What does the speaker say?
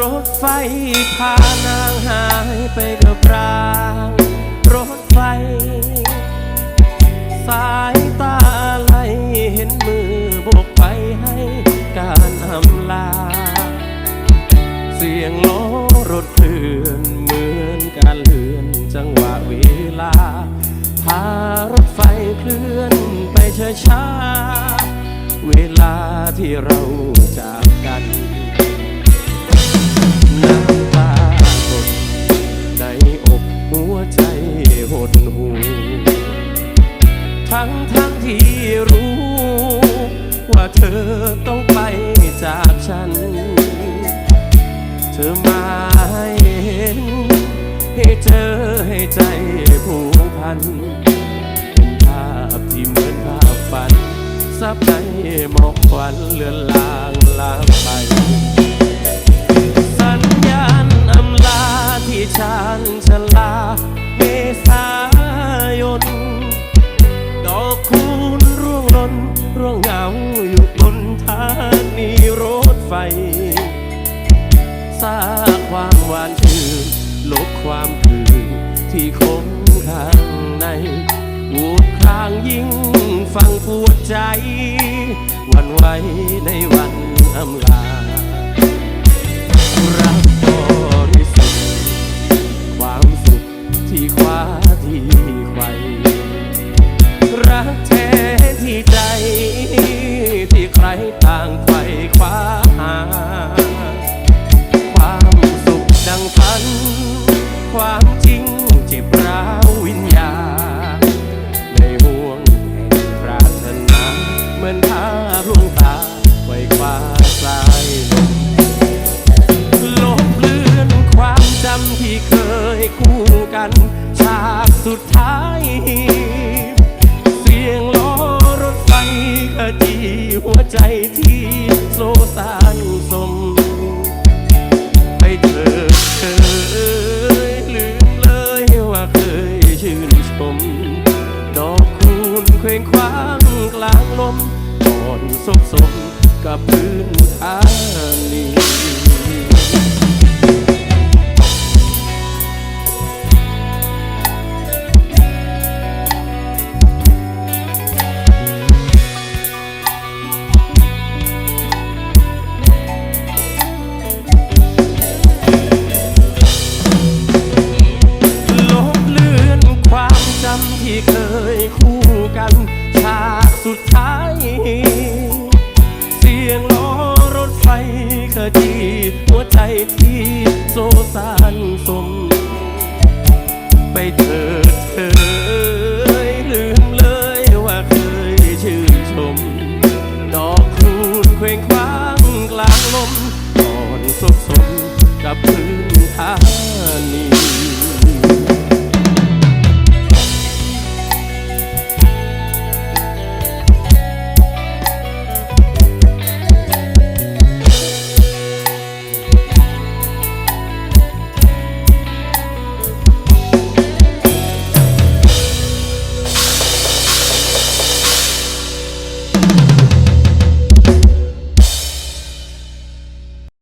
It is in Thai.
รถไฟพานางหายไปกับราง รถไฟ สายตาไหลเห็นมือโบกไปให้การอำลา เสียงล้อรถเคลื่อนเหมือนการเลื่อนจังหวะเวลา พารถไฟเคลื่อนไปช้าๆเวลาที่เราจากกัน หดหูทั้งทั้งที่รู้ ว่าเธอต้องไปจากฉัน เธอมาให้เห็น ให้เจอให้ใจผูกพัน เป็นภาพที่เหมือนภาพฝันซับในหมอกควันเลือนลางลางไป ร้างความหวานชื่นลบความคืนที่คงข้างในวูดครางยิ่งฟังปวดใจ วันไหวในวันอำลารักบริสุทธิ์ความสุขที่คว้าที่ไขวรักแท้ที่ใจ ที่ใครต่างไขว่คว้า ความจริงเจ็บร้าววิญญาณในห่วงแห่งปรารถนาเหมือนภาพลวงตาไว้คว้าสายลมลบเลือนความจำที่เคยคู่กันฉากสุดท้าย เสียงล้อรถไฟขจีหัวใจที่โซซา งคว้างกลางลมก่อนสบสมกับพื้นทางนี้ ที หัวใจที่โซซานสม ไปเถิดเธอลืมเลยว่าเคยชื่นชม ดอกครูนเคว้งคว้างกลางลมอ่อนสดสมกับพื้นทานี